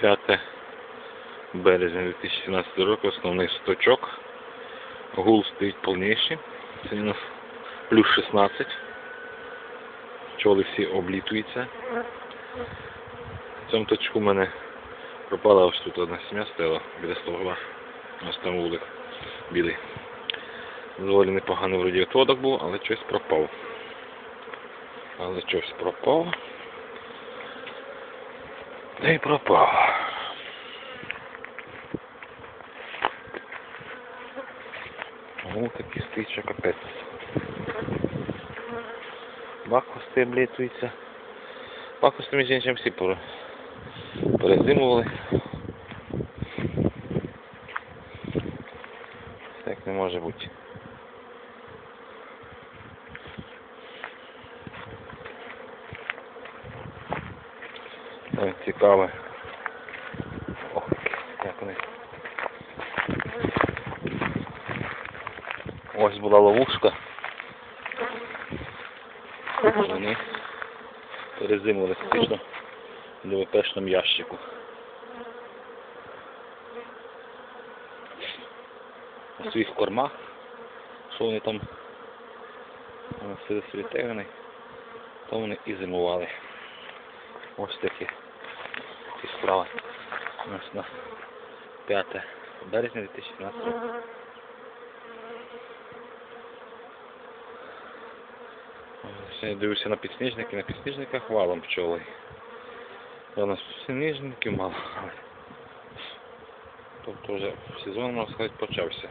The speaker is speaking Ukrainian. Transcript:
5 березня 2017 року, основний сточок. Гул стоїть повніший. Сьогодні у нас плюс 16. Пчоли всі облітуються. В цьому точку в мене пропала ось тут одна сім'я стояла біля стовгла. Ось там вулик білий. Доволі непоганий вроді отводок був, але щось пропав. Але щось пропав. Та й пропав. О, такий стоїть, що капець. Бакусти облітуються. Бакусти між іншим всі перезимували. Так не може бути. Ой, цікаве. Ох, як вони. Ось була ловушка. Вони перезимували фактично в ДВПшному ящику. У своїх кормах. Що вони там сидосвітевини, то вони і зимували. Ось такі ці справи. У нас на 5 березня 2017 року. Я дивлюся на підсніжники, на підсніжниках валом пчоли. Я у нас підсніжників мало. Тобто вже сезон, можна сказати, почався.